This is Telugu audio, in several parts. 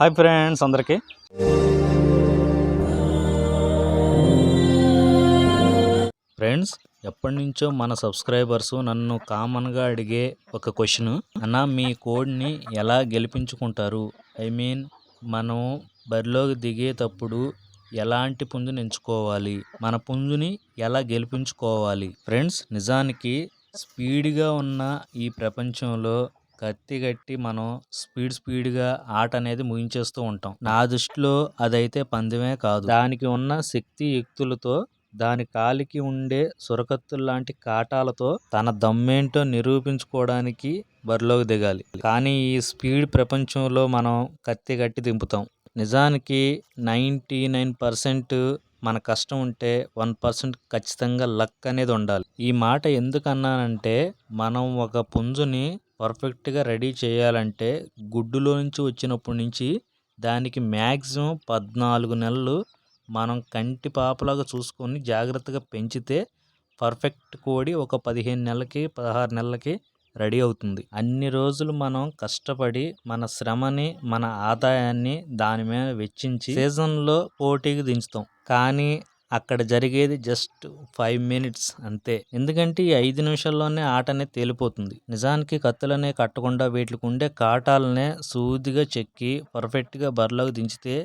హాయ్ ఫ్రెండ్స్ అందరికీ. ఫ్రెండ్స్ ఎప్పటి నుంచో మన సబ్స్క్రైబర్స్ నన్ను కామన్గా అడిగే ఒక క్వశ్చన్. అన్న మీ కోడ్ని ఎలా గెలిపించుకుంటారు? ఐ మీన్ మనం బరిలోకి దిగేటప్పుడు ఎలాంటి పుంజుని ఎంచుకోవాలి? మన పుంజుని ఎలా గెలిపించుకోవాలి? ఫ్రెండ్స్ నిజానికి స్పీడ్గా ఉన్న ఈ ప్రపంచంలో కత్తి కట్టి మనం స్పీడ్ స్పీడ్గా ఆట అనేది ముగించేస్తూ ఉంటాం. నా దృష్టిలో అదైతే పందెమే కాదు. దానికి ఉన్న శక్తి యుక్తులతో దాని కాలికి ఉండే సురకత్తులు లాంటి కాటాలతో తన దమ్మేంటో నిరూపించుకోవడానికి బరిలోకి దిగాలి. కానీ ఈ స్పీడ్ ప్రపంచంలో మనం కత్తి కట్టి దింపుతాం. నిజానికి నైంటీ నైన్ పర్సెంట్ మన కష్టం ఉంటే వన్ పర్సెంట్ ఖచ్చితంగా లక్ అనేది ఉండాలి. ఈ మాట ఎందుకు అన్నానంటే మనం ఒక పుంజుని పర్ఫెక్ట్గా రెడీ చేయాలంటే గుడ్డులో నుంచి వచ్చినప్పటి నుంచి దానికి మ్యాక్సిమం పద్నాలుగు నెలలు మనం కంటి పాపలాగా చూసుకొని జాగ్రత్తగా పెంచితే పర్ఫెక్ట్ కోడి ఒక పదిహేను నెలలకి పదహారు నెలలకి రెడీ అవుతుంది. అన్ని రోజులు మనం కష్టపడి మన శ్రమని మన ఆదాయాన్ని దాని మీద వెచ్చించి సీజన్లో పోటీకి దించుతాం. కానీ అక్కడ జరిగేది జస్ట్ ఫైవ్ మినిట్స్ అంతే. ఎందుకంటే ఈ ఐదు నిమిషాల్లోనే ఆట అనేది తేలిపోతుంది. నిజానికి కత్తులనే కట్టకుండా వీటికి ఉండే కాటాలనే సూదిగా చెక్కి పర్ఫెక్ట్గా బరిలోకి దించితే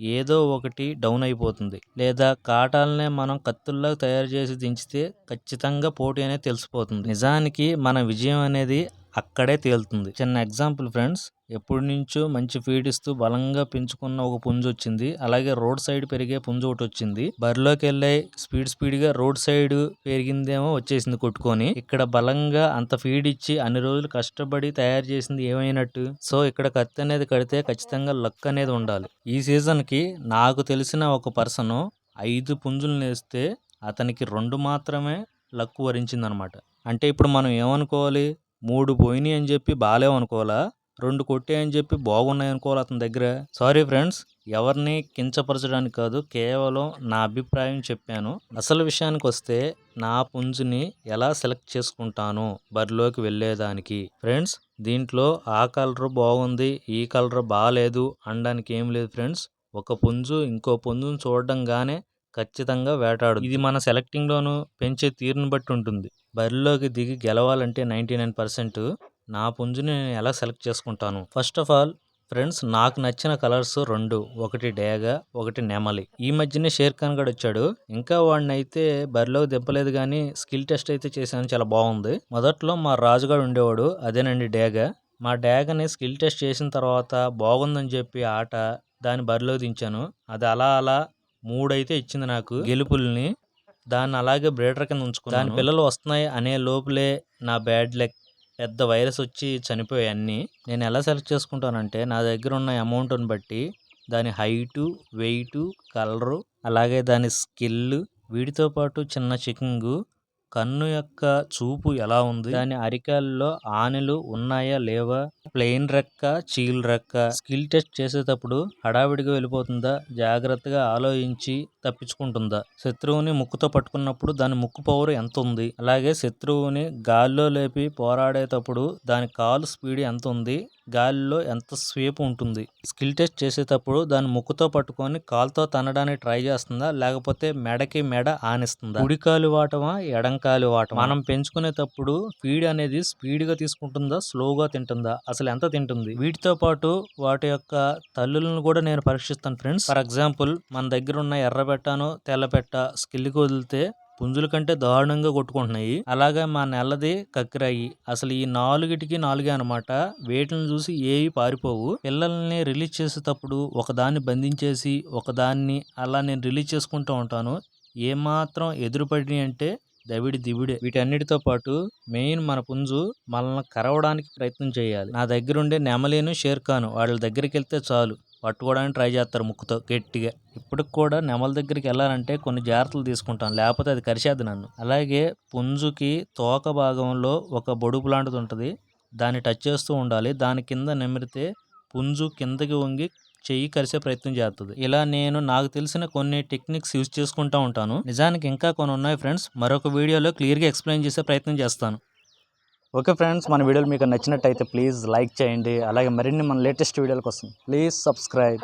ఏదో ఒకటి డౌన్ అయిపోతుంది. లేదా కాటాలనే మనం కత్తుల్లా తయారు చేసి దించితే ఖచ్చితంగా పోటీ అనేది తెలిసిపోతుంది. నిజానికి మన విజయం అనేది అక్కడే తేలుతుంది. చిన్న ఎగ్జాంపుల్ ఫ్రెండ్స్ ఎప్పటి నుంచో మంచి ఫీడ్ ఇస్తూ బలంగా పెంచుకున్న ఒక పుంజు వచ్చింది. అలాగే రోడ్ సైడ్ పెరిగే పుంజు ఒకటి వచ్చింది. బరిలోకి వెళ్ళే స్పీడ్ స్పీడ్గా రోడ్ సైడ్ పెరిగిందేమో వచ్చేసింది కొట్టుకొని. ఇక్కడ బలంగా అంత ఫీడ్ ఇచ్చి అన్ని రోజులు కష్టపడి తయారు చేసింది ఏమైనట్టు? సో ఇక్కడ కత్తి అనేది కడితే ఖచ్చితంగా లక్ అనేది ఉండాలి. ఈ సీజన్కి నాకు తెలిసిన ఒక పర్సన్ ఐదు పుంజులు నేస్తే అతనికి రెండు మాత్రమే లక్ వరించిందనమాట. అంటే ఇప్పుడు మనం ఏమనుకోవాలి? మూడు పోయినాయి అని చెప్పి బాగాలేవనుకోవాలా రెండు కొట్టాయని చెప్పి బాగున్నాయి అనుకోవాలి అతని దగ్గర. సారీ ఫ్రెండ్స్ ఎవరిని కించపరచడానికి కాదు కేవలం నా అభిప్రాయం చెప్పాను. అసలు విషయానికి వస్తే నా పుంజుని ఎలా సెలెక్ట్ చేసుకుంటాను? బరిలోకి వెళ్ళేదానికి. ఫ్రెండ్స్ దీంట్లో ఆ కలర్ బాగుంది ఈ కలర్ బాగాలేదు అనడానికి ఏం లేదు ఫ్రెండ్స్ ఒక పుంజు ఇంకో పుంజుని చూడడంగానే ఖచ్చితంగా వేటాడు ఇది మన సెలెక్టింగ్లోనూ పెంచే తీరును బట్టి ఉంటుంది. బరిలోకి దిగి గెలవాలంటే నైంటీ నైన్ పర్సెంట్ నా పుంజుని నేను ఎలా సెలెక్ట్ చేసుకుంటాను? ఫస్ట్ ఆఫ్ ఆల్ ఫ్రెండ్స్ నాకు నచ్చిన కలర్స్ రెండు. ఒకటి డేగ ఒకటి నెమలి. ఈ మధ్యనే షేర్ ఖాన్ గడు వచ్చాడు. ఇంకా వాడిని అయితే బరిలోకి దింపలేదు కానీ స్కిల్ టెస్ట్ అయితే చేశాను. చాలా బాగుంది. మొదట్లో మా రాజుగాడు ఉండేవాడు. అదేనండి డేగ. మా డేగని స్కిల్ టెస్ట్ చేసిన తర్వాత బాగుందని చెప్పి ఆట దాన్ని బరిలో దించాను. అది అలా అలా మూడైతే ఇచ్చింది నాకు గెలుపుల్ని. దాన్ని అలాగే బ్రేడర్ కింద ఉంచుకున్నాను. దాని పిల్లలు వస్తున్నాయి అనే లోపలే నా బ్యాడ్ లెక్ పెద్ద వైరస్ వచ్చి చనిపోయాయి అన్నీ. నేను ఎలా సెలెక్ట్ చేసుకుంటానంటే నా దగ్గర ఉన్న అమౌంట్ని బట్టి దాని హైటు వెయిటు కలరు అలాగే దాని స్కిల్ వీటితో పాటు చిన్న చెకింగ్ కన్ను యొక్క చూపు ఎలా ఉంది దాని అరికాల్లో ఆనెలు ఉన్నాయా లేవా ప్లెయిన్ రెక్క చీల్ రెక్క స్కిల్ టెస్ట్ చేసేటప్పుడు హడావిడిగా వెళ్ళిపోతుందా? జాగ్రత్తగా ఆలోచించి తప్పించుకుంటుందా? శత్రువుని ముక్కుతో పట్టుకున్నప్పుడు దాని ముక్కు పవర్ ఎంత ఉంది అలాగే శత్రువుని గాల్లో లేపి పోరాడేటప్పుడు దాని కాలు స్పీడ్ ఎంత ఉంది గాలిలో ఎంత స్వీప్ ఉంటుంది? స్కిల్ టెస్ట్ చేసేటప్పుడు దాని ముక్కుతో పట్టుకొని కాలుతో తనడానికి ట్రై చేస్తుందా? లేకపోతే మెడకి మెడ ఆనిస్తుందా? కుడి కాలు వాటమా? ఎడం కాలు వాటమా? మనం పెంచుకునేటప్పుడు ఫీడ్ అనేది స్పీడ్గా తీసుకుంటుందా? స్లోగా తింటుందా? అసలు ఎంత తింటుంది? వీటితో పాటు వాటి యొక్క తల్లులను కూడా నేను పరీక్షిస్తాను ఫ్రెండ్స్. ఫర్ ఎగ్జాంపుల్ మన దగ్గర ఉన్న ఎర్రబెట్టను తెల్లపెట్ట స్కిల్కి వదిలితే పుంజుల కంటే దారుణంగా కొట్టుకుంటున్నాయి. అలాగే మా నెల్లది కక్కిరాయి. అసలు ఈ నాలుగిటికి నాలుగే అనమాట వేటిని చూసి ఏవి పారిపోవు. పిల్లల్ని రిలీజ్ చేసేటప్పుడు ఒకదాన్ని బంధించేసి ఒకదాన్ని అలా నేను రిలీజ్ చేసుకుంటూ ఉంటాను. ఏమాత్రం ఎదురుపడి అంటే దవిడి దివిడే. వీటన్నిటితో పాటు మెయిన్ మన పుంజు మనల్ని కరవడానికి ప్రయత్నం చేయాలి. నా దగ్గర ఉండే నెమలేను షేర్ఖాను వాళ్ళ దగ్గరికి వెళ్తే చాలు. పట్టుకోవడానికి ట్రై చేస్తారు ముక్కుతో గట్టిగా. ఇప్పటికి కూడా నెమల దగ్గరికి వెళ్ళాలంటే కొన్ని జాగ్రత్తలు తీసుకుంటాను. లేకపోతే అది కరిచేది నన్ను. అలాగే పుంజుకి తోక భాగంలో ఒక బొడుపు లాంటిది ఉంటుంది. దాన్ని టచ్ చేస్తూ ఉండాలి. దాని కింద నెమిరితే పుంజు కిందకి వంగి చెయ్యి కరిసే ప్రయత్నం చేస్తుంది ఇలా నేను నాకు తెలిసిన కొన్ని టెక్నిక్స్ యూజ్ చేసుకుంటూ ఉంటాను. నిజానికి ఇంకా కొన్ని ఉన్నాయి ఫ్రెండ్స్. మరొక వీడియోలో క్లియర్గా ఎక్స్ప్లెయిన్ చేసే ప్రయత్నం చేస్తాను. ఓకే ఫ్రెండ్స్ మన వీడియోలు మీకు నచ్చినట్టయితే ప్లీజ్ లైక్ చేయండి. అలాగే మరిన్ని మన లేటెస్ట్ వీడియోల కోసం ప్లీజ్ సబ్స్క్రైబ్.